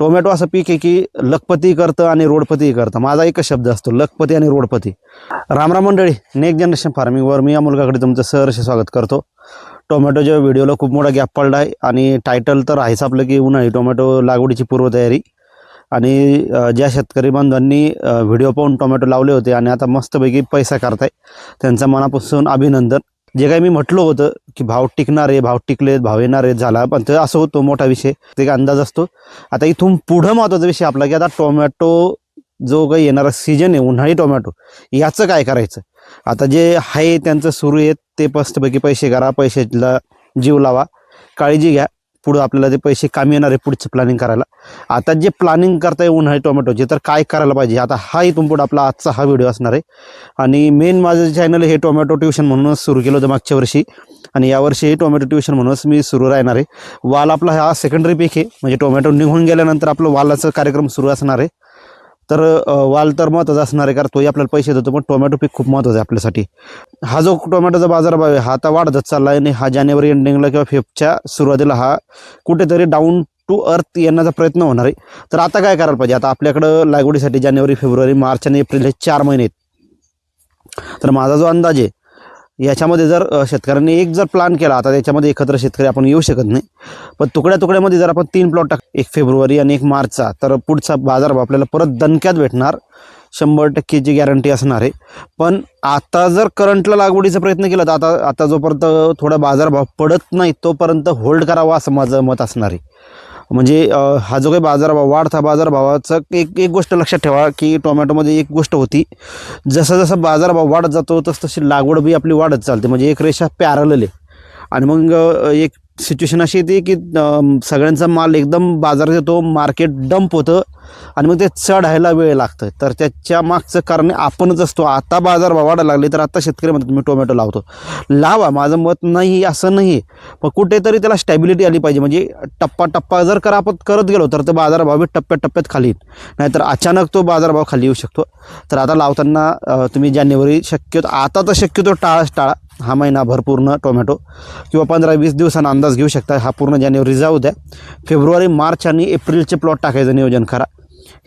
Tomato असं पीक आहे की लखपती करतं आणि रोडपती करतं. माझा एकच शब्द असतो लखपती आणि रोडपती. रामराम मंडळी नेक्स्ट जनरेशन फार्मिंगवर मी या मुलगाकडे तुमचं सहर्ष स्वागत करतो. टोमॅटोच्या व्हिडिओला खूप मोठा गॅप पडला आहे आणि टायटल तर आहेच आपलं की उन्हाळी टोमॅटो लागवडीची पूर्वतयारी. आणि ज्या शेतकरी बांधवांनी व्हिडिओ पाहून टोमॅटो लावले होते आणि आता मस्तपैकी पैसा करताय त्यांचं मनापासून अभिनंदन. जे काही मी म्हटलं होतं की भाव टिकणार आहे भाव टिकले भाव येणार आहे झाला. पण ते असं होतो मोठा विषय. ते एक अंदाज असतो. आता इथून पुढं महत्त्वाचा विषय आपला की आता टोमॅटो जो काही येणारा सीजन आहे उन्हाळी टोमॅटो याचं काय करायचं? आता जे आहे त्यांचं सुरू आहे ते मस्तपैकी पैसे करा पैशाला जीव लावा. काळजी घ्या. पुढं आपल्याला ते पैसे कामी येणार आहे पुढचं प्लॅनिंग करायला. आता जे प्लॅनिंग करताय उन्हाळी टोमॅटोचे तर काय करायला पाहिजे? आता हा इथून पुढं आपला आजचा हा व्हिडिओ असणार आहे. आणि मेन माझं चॅनल हे टोमॅटो ट्युशन म्हणूनच सुरू केलं होतं मागच्या वर्षी. आणि यावर्षी टोमॅटो ट्युशन म्हणूनच मी सुरू राहणार आहे. वाल आपला हा सेकंडरी पीक आहे. म्हणजे टोमॅटो निघून गेल्यानंतर आपलं वालाचा कार्यक्रम सुरू असणार आहे. तर वाल तर महत्त्वाचा असणार आहे कारण तोही आपल्याला पैसे देतो पण टोमॅटो पीक खूप महत्त्वाचं आहे आपल्यासाठी. हा जो टोमॅटोचा बाजारभाव आहे हा आता वाढतच चालला आहे आणि हा जानेवारी एंडिंगला किंवा फेबच्या सुरुवातीला हा कुठेतरी डाऊन टू अर्थ येण्याचा प्रयत्न होणार आहे. तर आता काय करायला पाहिजे? आता आपल्याकडं लागवडीसाठी जानेवारी फेब्रुवारी मार्च आणि एप्रिल हे चार महिने आहेत. तर माझा जो अंदाज आहे याच्यामध्ये जर शेतकऱ्यांनी एक जर प्लॅन केला आता त्याच्यामध्ये एकत्र शेतकरी आपण येऊ शकत नाही. पण तुकड्या तुकड्यामध्ये जर आपण तीन प्लॉट टाक एक फेब्रुवारी आणि एक मार्चचा तर पुढचा बाजारभाव आपल्याला परत दणक्यात भेटणार. शंभर टक्केची गॅरंटी असणार आहे. पण आता जर करंटला लागवडीचा प्रयत्न केला तर आता आता जोपर्यंत थोडा बाजारभाव पडत नाही तोपर्यंत होल्ड करावा असं माझं मत असणार आहे. म्हणजे हा जो काही बाजारभाव वाढता बाजारभावाचं एक एक गोष्ट लक्षात ठेवा की टोमॅटोमध्ये एक गोष्ट होती. जसं जसं बाजारभाव वाढत जातो तस तशी लागवड बी आपली वाढत चालते. म्हणजे एक रेषा प्यारलेली आणि मग एक सिच्युएशन अशी येते की सगळ्यांचा माल एकदम बाजारात येतो मार्केट डंप होतं आणि मग ते चढायला वेळ लागतं. तर त्याच्या मागचं कारण आपणच असतो. आता बाजारभाव वाढायला लागले तर आता शेतकरी म्हणतात मी टोमॅटो लावतो. लावा माझं मत नाही असं नाही. पण कुठेतरी त्याला स्टॅबिलिटी आली पाहिजे. म्हणजे टप्पा टप्पा जर करा आपण करत गेलो तर तो बाजारभाव टप्प्या टप्प्यात खाली येईल. नाहीतर अचानक तो बाजारभाव खाली येऊ शकतो. तर आता लावताना तुम्ही जानेवारी शक्यतो आता तर शक्यतो टाळाच टाळा. हा महिना भरपूर्ण टोमॅटो किंवा पंधरा वीस दिवसांना अंदाज घेऊ शकता. हा पूर्ण जानेवारी जाऊ द्या. फेब्रुवारी मार्च आणि एप्रिलचे प्लॉट टाकायचं नियोजन करा.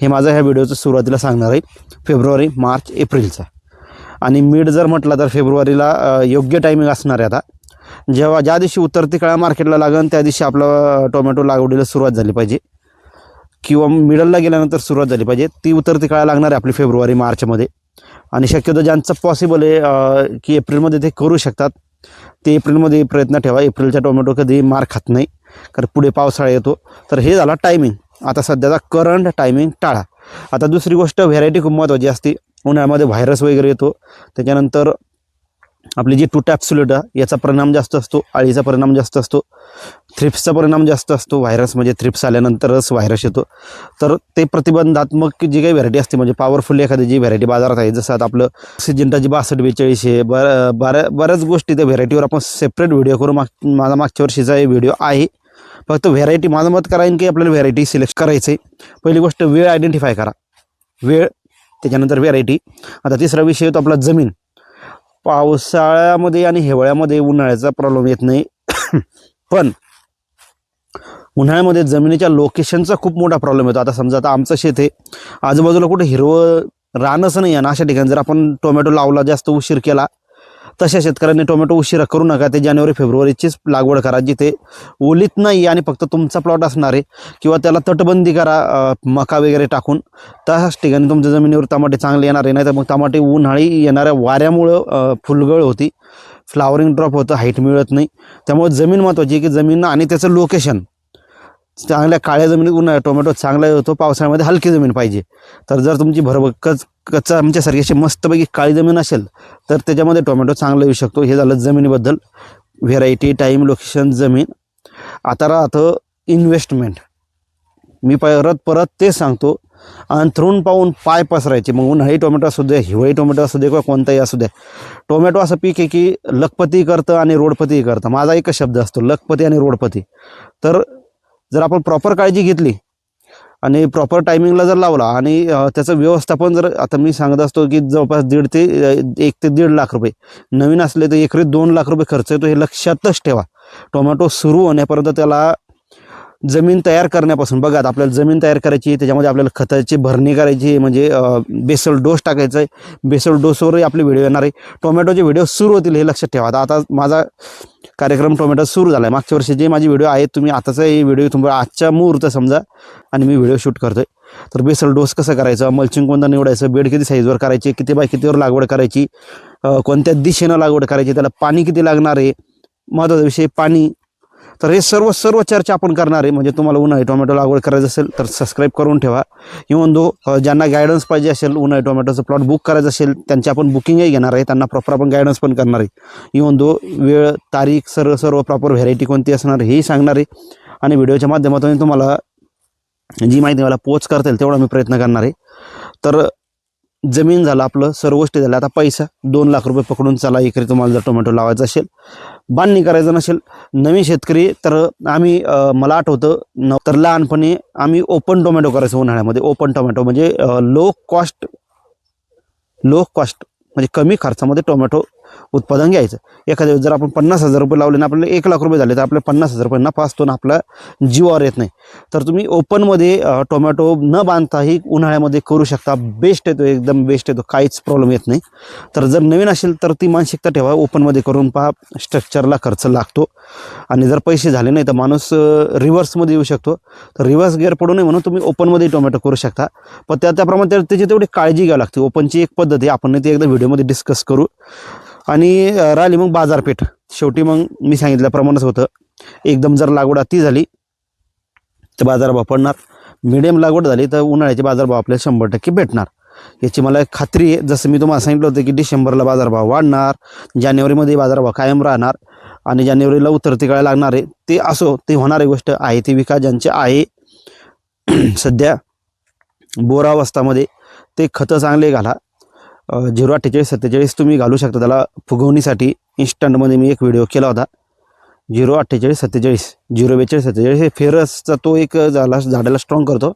हे माझं ह्या व्हिडिओचं सुरुवातीला सांगणार आहे. फेब्रुवारी मार्च एप्रिलचा. आणि मिड जर म्हटलं तर फेब्रुवारीला योग्य टायमिंग असणार आहे आता. जेव्हा ज्या दिवशी उतरती काळा मार्केटला लागेल त्या दिवशी आपलं टोमॅटो लागवडीला सुरुवात झाली पाहिजे. किंवा मिडलला गेल्यानंतर सुरुवात झाली पाहिजे. ती उतरती काळा लागणार आहे आपली फेब्रुवारी मार्चमध्ये. आणि शक्यतो ज्यांचं पॉसिबल आहे की एप्रिलमध्ये ते करू शकतात ते एप्रिलमध्ये प्रयत्न ठेवा. एप्रिलचा टोमॅटो कधी मार खात नाही कारण पुढे पावसाळा येतो. तर हे झाला टायमिंग आता सध्याचा करंट टायमिंग टाळा. आता दुसरी गोष्ट व्हेरायटी खूप महत्त्वाची असते. उन्हाळ्यामध्ये व्हायरस वगैरे येतो. त्याच्यानंतर आपली जी टू टॅप्सुलेट याचा परिणाम जास्त असतो अळीचा परिणाम जास्त असतो थ्रिप्सचा परिणाम जास्त असतो व्हायरस म्हणजे थ्रिप्स आल्यानंतरच व्हायरस येतो. तर ते प्रतिबंधात्मक जी काही व्हरायटी असते म्हणजे पॉवरफुल एखादी जी व्हरायटी बाजारात आहे जसं आता आपलं सिजंटाची बासष्ट बेचाळीस आहे बर बऱ्या बऱ्याच गोष्टी त्या व्हेरायटीवर आपण सेपरेट व्हिडिओ करू. माग माझा मागच्या वर्षीचा व्हिडिओ आहे. फक्त व्हेरायटी माझं मत करायन की आपल्याला व्हेरायटी सिलेक्ट करायचं आहे पहिली गोष्ट वेळ आयडेंटिफाय करा. वेळ त्याच्यानंतर व्हेरायटी आता तिसरा विषय येतो आपला जमीन. पावसाळ्यामध्ये आणि हिवाळ्यामध्ये उन्हाळ्याचा प्रॉब्लेम येत नाही. पण उन्हाळ्यामध्ये जमिनीच्या लोकेशनचा खूप मोठा प्रॉब्लेम येतो. आता समजा आता आमचं शेत आहे. आजूबाजूला कुठे हिरवं रानच नाही आहे ना अशा ठिकाणी जर आपण टोमॅटो लावला जास्त उशीर केला तशा शेतकऱ्यांनी टोमॅटो उशिरा करू नका. ते जानेवारी फेब्रुवारीचीच लागवड करा. जिथे ओलीत नाही आणि फक्त तुमचा प्लॉट असणार आहे किंवा त्याला तटबंदी करा मका वगैरे टाकून त्याच ठिकाणी तुमच्या जमिनीवर टमाटे चांगले येणार आहे. नाही तर मग टमाटे उन्हाळी येणाऱ्या वाऱ्यामुळं फुलगळ होती. फ्लावरिंग ड्रॉप होतं हाईट मिळत नाही. त्यामुळे जमीन महत्त्वाची आहे की जमीन आणि त्याचं लोकेशन चांगल्या काळ्या जमिनीत उन्हाळ्या टोमॅटो चांगला येतो. पावसाळ्यामध्ये हलकी जमीन पाहिजे. तर जर तुमची भरभक्कच कच्चा म्हणजे आमच्यासारखी अशी मस्तपैकी काळी जमीन असेल तर त्याच्यामध्ये टोमॅटो चांगला येऊ शकतो. हे झालं जमिनीबद्दल. व्हेरायटी टाईम लोकेशन जमीन. आता राहतं इन्व्हेस्टमेंट मी परत परत ते सांगतो. अंथरून पाहून पाय पसरायचे. मग उन्हाळी टोमॅटो असू दे हिवाळी टोमॅटो असू दे किंवा कोणताही असू द्या टोमॅटो असं पीक आहे की लखपती करतं आणि रोडपती करतं. माझा एकच शब्द असतो लखपती आणि रोडपती. तर जर आपण प्रॉपर काळजी घेतली आणि प्रॉपर टायमिंगला जर लावला आणि त्याचं व्यवस्थापन जर आता मी सांगत असतो की जवळपास दीड ते एक ते दीड लाख रुपये. नवीन असले तर एकरी दोन लाख रुपये खर्च येतो हे लक्षातच ठेवा. टोमॅटो सुरू होण्यापर्यंत त्याला जमीन तयार करण्यापासून बघा आपल्याला जमीन तयार करायची त्याच्यामध्ये आपल्याला खताची भरणी करायची म्हणजे बेसल डोस टाकायचा आहे बेसल डोसवरही आपले व्हिडिओ येणार आहे. टोमॅटोचे व्हिडिओ सुरू होतील हे लक्षात ठेवा. आता आता माझा कार्यक्रम टोमॅटो सुरू झाला आहे मागच्या वर्षी जे माझे व्हिडिओ आहेत तुम्ही आताचा हे व्हिडिओ तुम्हाला आजच्या मुहूर्त समजा आणि मी व्हिडिओ शूट करतोय. तर बेसल डोस कसं करायचं? मल्चिंग कोणता निवडायचं? बेड किती साईजवर करायची? किती बाय कितीवर लागवड करायची? कोणत्या दिशेनं लागवड करायची? त्याला पाणी किती लागणार आहे? महत्त्वाचा विषय पाणी. तर हे सर्व सर्व चर्चा आपण करणार आहे. म्हणजे तुम्हाला उन्हाळी टोमॅटो लागवड करायचं असेल तर सबस्क्राईब करून ठेवा. इवन दो ज्यांना गायडन्स पाहिजे असेल उन्हाळी टोमॅटोचं प्लॉट बुक करायचं असेल त्यांची आपण बुकिंगही घेणार आहे. त्यांना प्रॉपर आपण गायडन्स पण करणार आहे. इवन दो वेळ तारीख सर्व सर्व प्रॉपर व्हेरायटी कोणती असणार हेही सांगणार आहे. आणि व्हिडिओच्या माध्यमातून तुम्हाला जी माहिती मला पोच करता येईल तेवढा मी प्रयत्न करणार आहे. तर जमीन झालं आपलं सर्व गोष्टी झाल्या. आता पैसा दोन लाख रुपये पकडून चला एकरी तुम्हाला जर टोमॅटो लावायचा असेल. बांधणी करायचं नसेल नवीन शेतकरी तर आम्ही मला आठवतं न तर लहानपणी आम्ही ओपन टोमॅटो करायचं उन्हाळ्यामध्ये. ओपन टोमॅटो म्हणजे लो कॉस्ट लो कॉस्ट म्हणजे कमी खर्चामध्ये टोमॅटो उत्पादन घ्यायचं. एखाद्या वेळेस जर आपण पन्नास हजार रुपये लावले ना आपल्याला एक लाख रुपये झाले तर आपल्या पन्नास हजार रुपये नफा असतो ना आपला जीवावर येत नाही. तर तुम्ही ओपनमध्ये टोमॅटो न बांधताही उन्हाळ्यामध्ये करू शकता. बेस्ट येतो एकदम बेस्ट येतो. काहीच प्रॉब्लेम येत नाही. तर जर नवीन असेल तर ती मानसिकता ठेवा. ओपनमध्ये करून पहा. स्ट्रक्चरला खर्च लागतो. आणि जर पैसे झाले नाही तर माणूस रिव्हर्समध्ये येऊ शकतो. तर रिव्हर्स गिअर पडू नये म्हणून तुम्ही ओपनमध्ये टोमॅटो करू शकता. पण त्या त्याप्रमाणे त्याची तेवढी काळजी घ्यावी लागते. ओपनची एक पद्धत आहे. आपण ती एकदा व्हिडिओमध्ये डिस्कस करू. आणि राहिली मग बाजारपेठ. शेवटी मग मी सांगितल्याप्रमाणेच होतं. एकदम जर लागवड अति झाली तर बाजारभाव पडणार. मिडियम लागवड झाली तर उन्हाळ्याचे बाजारभाव आपल्याला शंभर टक्के भेटणार. याची मला एक खात्री आहे. जसं मी तुम्हाला सांगितलं होतं की डिसेंबरला बाजारभाव वाढणार जानेवारीमध्ये बाजारभाव कायम राहणार आणि जानेवारीला उतरती काळ लागणार आहे. ते असो ते होणारी गोष्ट आहे ती विकास ज्यांचे आहे. सध्या बोरावस्थामध्ये ते खतं चांगले घाला. झिरो अठ्ठेचाळीस सत्तेचाळीस तुम्ही घालू शकता. त्याला फुगवणीसाठी इन्स्टंटमध्ये मी एक व्हिडिओ केला होता. झिरो अठ्ठेचाळीस सत्तेचाळीस झिरो बेचाळीस सत्तेचाळीस हे फेरसचा तो एक झाला झाडाला स्ट्रॉंग करतो.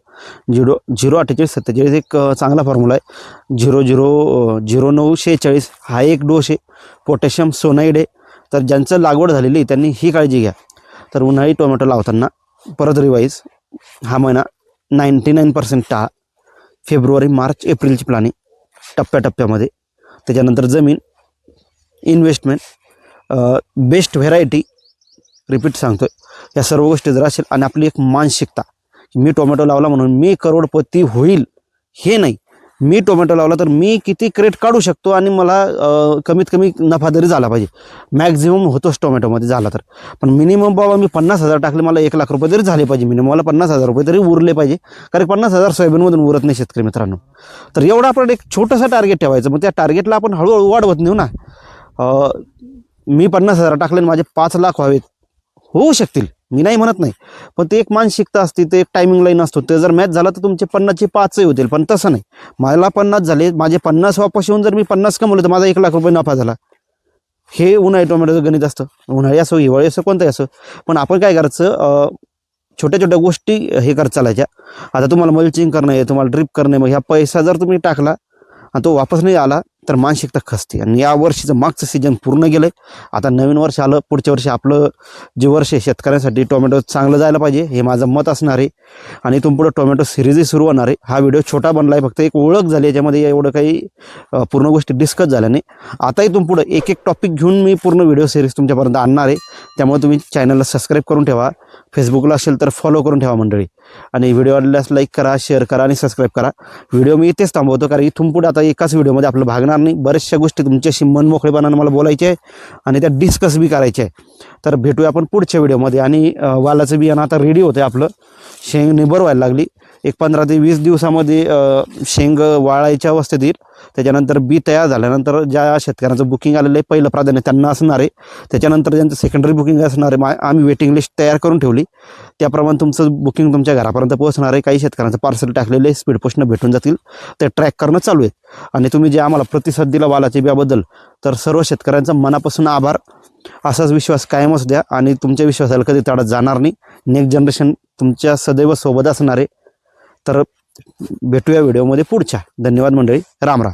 झिरो झिरो अठ्ठेचाळीस सत्तेचाळीस एक चांगला फॉर्म्युला आहे. झिरो झिरो झिरो नऊ शेहेचाळीस हा एक डोस आहे. पोटॅशियम सोनाईड आहे. तर ज्यांचं लागवड झालेली त्यांनी ही काळजी घ्या. तर उन्हाळी टोमॅटो लावताना परत रिवाईज हा महिना नाईंटी नाईन पर्सेंट टाळा. फेब्रुवारी मार्च एप्रिलची प्लॅनिंग टप्प्याटप्प्यामध्ये. त्याच्यानंतर जमीन इन्व्हेस्टमेंट बेस्ट व्हेरायटी रिपीट सांगतो आहे या सर्व गोष्टी जर असेल आणि आपली एक मानसिकता की मी टोमॅटो लावला म्हणून मी करोडपती होईल हे नाही. मी टोमॅटो लावला तर मी किती क्रेट काढू शकतो आणि मला कमीत कमी नफा जरी झाला पाहिजे. मॅक्झिमम होतोच टोमॅटोमध्ये झाला तर. पण मिनिमम बाबा मी पन्नास हजार टाकले मला एक लाख रुपये जरी झाले पाहिजे मिनिमम मला पन्नास हजार रुपये तरी उरले पाहिजे. कारण पन्नास हजार सोयाबीनमधून उरत नाही शेतकरी मित्रांनो. तर एवढा आपण एक छोटंसं टार्गेट ठेवायचं. मग त्या टार्गेटला आपण हळूहळू वाढवत नेऊ ना. मी पन्नास हजार टाकले आणि माझे पाच लाख व्हावेत. होऊ शकतील. मी नाही म्हणत नाही. पण ते एक मानसिकता असते ते एक टायमिंग लाईन असतो. ते जर मॅच झाला तर तुमचे पन्नासचे पाचही होतील पण तसं नाही. मला पन्नास झाले माझे पन्नास वापस येऊन जर मी पन्नास कमवले तर माझा एक लाख रुपये नफा झाला. हे उन्हाळी टोमॅटोचं गणित असतं. उन्हाळी असो हिवाळी असो कोणतंही असो. पण आपण काय करायचं छोट्या छोट्या गोष्टी हे करत चालायच्या. आता तुम्हाला मल्चिंग करणं आहे तुम्हाला ड्रिप करणं आहे मग ह्या पैसा जर तुम्ही टाकला आणि तो वापस नाही आला तर मानसिकता खसते. आणि या वर्षीचं मागचं सीजन पूर्ण गेलं आता नवीन वर्ष आलं पुढच्या वर्षी आपलं जे वर्ष आहे शेतकऱ्यांसाठी टोमॅटो चांगलं जायला पाहिजे हे माझं मत असणार आहे. आणि इथून पुढं टोमॅटो सिरीजही सुरू होणार आहे. हा व्हिडिओ छोटा बनला आहे फक्त एक ओळख झाली याच्यामध्ये एवढं काही पूर्ण गोष्टी डिस्कस झाल्या नाही. आता इथून पुढं एक एक टॉपिक घेऊन मी पूर्ण व्हिडिओ सिरीज तुमच्यापर्यंत आणणार आहे. त्यामुळे तुम्ही चॅनलला सबस्क्राईब करून ठेवा. फेसबुकला असेल तर फॉलो करून ठेवा मंडळी. आणि व्हिडिओ आवडल्यास लाईक करा शेअर करा आणि सबस्क्राईब करा. व्हिडिओ मी इथेच थांबवतो कारण इथून पुढे आता एकाच व्हिडिओमध्ये आपलं भागणार नाही. बऱ्याचशा गोष्टी तुमच्याशी मनमोकळेपणानं मला बोलायचे आहे आणि त्या डिस्कस बी करायचे आहे तर भेटूया आपण पुढच्या व्हिडिओमध्ये. आणि वालाचं बियाणं आता रेडी होतं आपलं. शेंग निबर व्हायला लागली. एक पंधरा ते वीस दिवसामध्ये शेंग वाळायच्या अवस्थेत येईल त्याच्यानंतर बी तयार झाल्यानंतर ज्या शेतकऱ्यांचं बुकिंग आलेलं आहे पहिलं प्राधान्य त्यांना असणार आहे. त्याच्यानंतर ज्यांचं सेकंडरी बुकिंग असणार आहे मा- आम्ही वेटिंग लिस्ट तयार करून ठेवली. त्याप्रमाणे तुमचं बुकिंग तुमच्या घरापर्यंत पोहोचणार आहे. काही शेतकऱ्यांचं पार्सल टाकलेले स्पीड पोस्टनं भेटून जातील. ते ट्रॅक करणं चालू आहे. आणि तुम्ही जे आम्हाला प्रतिसाद दिला वालाच्या बियाबद्दल तर सर्व शेतकऱ्यांचा मनापासून आभार. असाच विश्वास कायमच द्या आणि तुमच्या विश्वासाला कधी तडा जाणार नाही. नेक्स्ट जनरेशन तुमच्या सदैव सोबत असणार. आहे तर भेटूया व्हिडिओमध्ये पुढच्या. धन्यवाद मंडळी. राम राम.